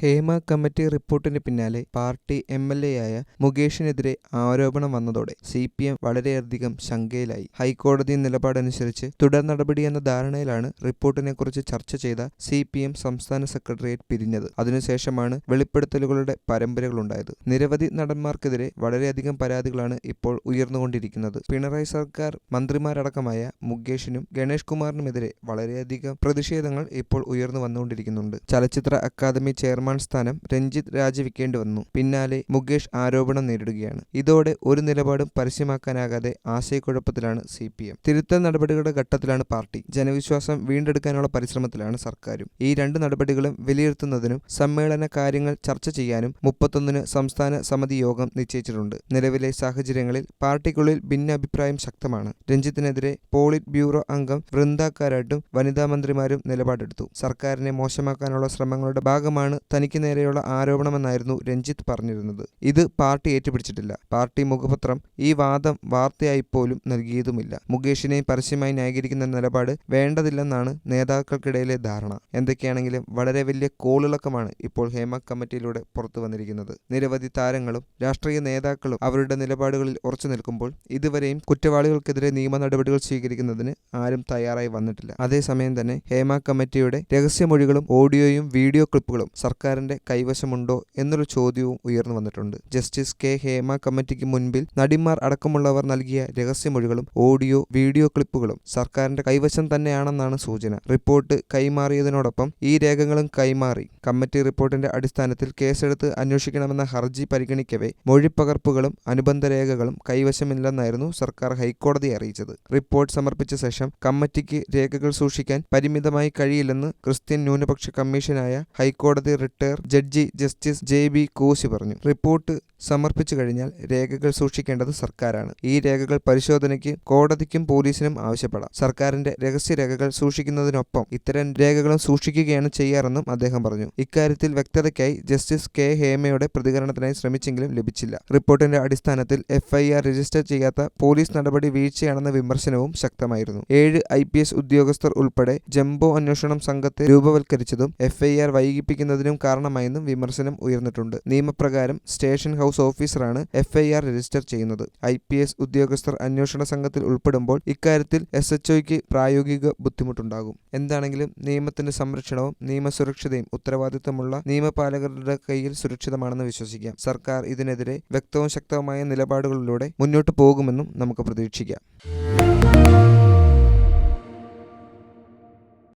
Hema committee റിപ്പോർട്ടിന് പിന്നാലെ party M L A ആയ മുകേഷിനെതിരെ ആരോപണം വന്നതോടെ സി പി എം വളരെയധികം ശങ്കയിലായി. ഹൈക്കോടതി നിലപാടനുസരിച്ച് തുടർ നടപടി എന്ന ധാരണയിലാണ് റിപ്പോർട്ടിനെക്കുറിച്ച് ചർച്ച ചെയ്ത സി പി എം സംസ്ഥാന സെക്രട്ടേറിയറ്റ് പിരിഞ്ഞത്. അതിനുശേഷമാണ് വെളിപ്പെടുത്തലുകളുടെ പരമ്പരകളുണ്ടായത്. നിരവധി നടന്മാർക്കെതിരെ വളരെയധികം പരാതികളാണ് ഇപ്പോൾ ഉയർന്നുകൊണ്ടിരിക്കുന്നത്. പിണറായി സർക്കാർ മന്ത്രിമാരടക്കമായ മുകേഷിനും ഗണേഷ് കുമാറിനുമെതിരെ വളരെയധികം പ്രതിഷേധങ്ങൾ ഇപ്പോൾ ഉയർന്നു വന്നുകൊണ്ടിരിക്കുന്നുണ്ട്. ചലച്ചിത്ര അക്കാദമി ചെയർമാൻ സ്ഥാനം രഞ്ജിത്ത് രാജിവെക്കേണ്ടി വന്നു പിന്നാലെ മുകേഷ് ആരോപണം നേരിടുകയാണ്. ഇതോടെ ഒരു നിലപാടും പരസ്യമാക്കാനാകാതെ ആശയക്കുഴപ്പത്തിലാണ് സി പി എം. തിരുത്തൽ നടപടികളുടെ ഘട്ടത്തിലാണ് പാർട്ടി. ജനവിശ്വാസം വീണ്ടെടുക്കാനുള്ള പരിശ്രമത്തിലാണ് സർക്കാരും. ഈ രണ്ട് നടപടികളും വിലയിരുത്തുന്നതിനും സമ്മേളന കാര്യങ്ങൾ ചർച്ച ചെയ്യാനും മുപ്പത്തൊന്നിന് സംസ്ഥാന സമിതി യോഗം നിശ്ചയിച്ചിട്ടുണ്ട്. നിലവിലെ സാഹചര്യങ്ങളിൽ പാർട്ടിക്കുള്ളിൽ ഭിന്നാഭിപ്രായം ശക്തമാണ്. രഞ്ജിത്തിനെതിരെ പോളിറ്റ് ബ്യൂറോ അംഗം വൃന്ദ കാരാട്ടും വനിതാ മന്ത്രിമാരും നിലപാടെടുത്തു. സർക്കാരിനെ മോശമാക്കാനുള്ള ശ്രമങ്ങളുടെ ഭാഗമാണ് തനിക്ക് നേരെയുള്ള ആരോപണമെന്നായിരുന്നു രഞ്ജിത്ത് പറഞ്ഞിരുന്നത്. ഇത് പാർട്ടി ഏറ്റുപിടിച്ചിട്ടില്ല. പാർട്ടി മുഖപത്രം ഈ വാദം വാർത്തയായി പോലും നൽകിയതുമില്ല. മുകേഷിനെ പരസ്യമായി ന്യായീകരിക്കുന്ന നിലപാട് വേണ്ടതില്ലെന്നാണ് നേതാക്കൾക്കിടയിലെ ധാരണ. എന്തൊക്കെയാണെങ്കിലും വളരെ വലിയ കോളിളക്കമാണ് ഇപ്പോൾ ഹേമ കമ്മിറ്റിയിലൂടെ പുറത്തു വന്നിരിക്കുന്നത്. നിരവധി താരങ്ങളും രാഷ്ട്രീയ നേതാക്കളും അവരുടെ നിലപാടുകളിൽ ഉറച്ചു നിൽക്കുമ്പോൾ ഇതുവരെയും കുറ്റവാളികൾക്കെതിരെ നിയമ നടപടികൾ സ്വീകരിക്കുന്നതിന് ആരും തയ്യാറായി വന്നിട്ടില്ല. അതേസമയം തന്നെ ഹേമ കമ്മിറ്റിയുടെ രഹസ്യമൊഴികളും ഓഡിയോയും വീഡിയോ ക്ലിപ്പുകളും സർക്കാരിന്റെ കൈവശമുണ്ടോ എന്നൊരു ചോദ്യവും ഉയർന്നു വന്നിട്ടുണ്ട്. Justice K. ഹേമ കമ്മിറ്റിക്ക് മുൻപിൽ നടിമാർ അടക്കമുള്ളവർ നൽകിയ രഹസ്യമൊഴികളും ഓഡിയോ വീഡിയോ ക്ലിപ്പുകളും സർക്കാരിന്റെ കൈവശം തന്നെയാണെന്നാണ് സൂചന. റിപ്പോർട്ട് കൈമാറിയതിനോടൊപ്പം ഈ രേഖകളും കൈമാറി. കമ്മിറ്റി റിപ്പോർട്ടിന്റെ അടിസ്ഥാനത്തിൽ കേസെടുത്ത് അന്വേഷിക്കണമെന്ന ഹർജി പരിഗണിക്കവേ മൊഴിപ്പകർപ്പുകളും അനുബന്ധ രേഖകളും കൈവശമില്ലെന്നായിരുന്നു സർക്കാർ ഹൈക്കോടതിയെ അറിയിച്ചത്. റിപ്പോർട്ട് സമർപ്പിച്ച ശേഷം കമ്മിറ്റിക്ക് രേഖകൾ സൂക്ഷിക്കാൻ പരിമിതമായി കഴിയില്ലെന്ന് ക്രിസ്ത്യൻ ന്യൂനപക്ഷ കമ്മീഷനായ ഹൈക്കോടതി retire judge justice J B Koshy പറഞ്ഞു. റിപ്പോർട്ട് സമർപ്പിച്ചു കഴിഞ്ഞാൽ രേഖകൾ സൂക്ഷിക്കേണ്ടത് സർക്കാരാണ്. ഈ രേഖകൾ പരിശോധനയ്ക്ക് കോടതിക്കും പോലീസിനും ആവശ്യപ്പെടാം. സർക്കാരിന്റെ രഹസ്യ രേഖകൾ സൂക്ഷിക്കുന്നതിനൊപ്പം ഇത്തരം രേഖകളും സൂക്ഷിക്കുകയാണ് ചെയ്യാറെന്നും അദ്ദേഹം പറഞ്ഞു. ഇക്കാര്യത്തിൽ വ്യക്തതയ്ക്കായി ജസ്റ്റിസ് കെ. ഹേമയുടെ പ്രതികരണത്തിനായി ശ്രമിച്ചെങ്കിലും ലഭിച്ചില്ല. റിപ്പോർട്ടിന്റെ അടിസ്ഥാനത്തിൽ എഫ്ഐആർ രജിസ്റ്റർ ചെയ്യാത്ത പോലീസ് നടപടി വീഴ്ചയാണെന്ന വിമർശനവും ശക്തമായിരുന്നു. ഏഴ് ഐ പി എസ് ഉദ്യോഗസ്ഥർ ഉൾപ്പെടെ ജംബോ അന്വേഷണം സംഘത്തെ രൂപവൽക്കരിച്ചതും എഫ്ഐആർ വൈകിപ്പിക്കുന്നതിനും കാരണമായെന്നും വിമർശനം ഉയർന്നിട്ടുണ്ട്. നിയമപ്രകാരം സ്റ്റേഷൻ ഹൗസ് ഓഫീസറാണ് എഫ് ഐ ആർ രജിസ്റ്റർ ചെയ്യുന്നത്. ഐ പി എസ് ഉദ്യോഗസ്ഥർ അന്വേഷണ സംഘത്തിൽ ഉൾപ്പെടുമ്പോൾ ഇക്കാര്യത്തിൽ എസ് എച്ച് ഒയ്ക്ക് പ്രായോഗിക ബുദ്ധിമുട്ടുണ്ടാകും. എന്താണെങ്കിലും നിയമത്തിന്റെ സംരക്ഷണവും നിയമസുരക്ഷതയും ഉത്തരവാദിത്തമുള്ള നിയമപാലകരുടെ കയ്യിൽ സുരക്ഷിതമാണെന്ന് വിശ്വസിക്കാം. സർക്കാർ ഇതിനെതിരെ വ്യക്തവും ശക്തവുമായ നിലപാടുകളിലൂടെ മുന്നോട്ട് പോകുമെന്നും നമുക്ക് പ്രതീക്ഷിക്കാം.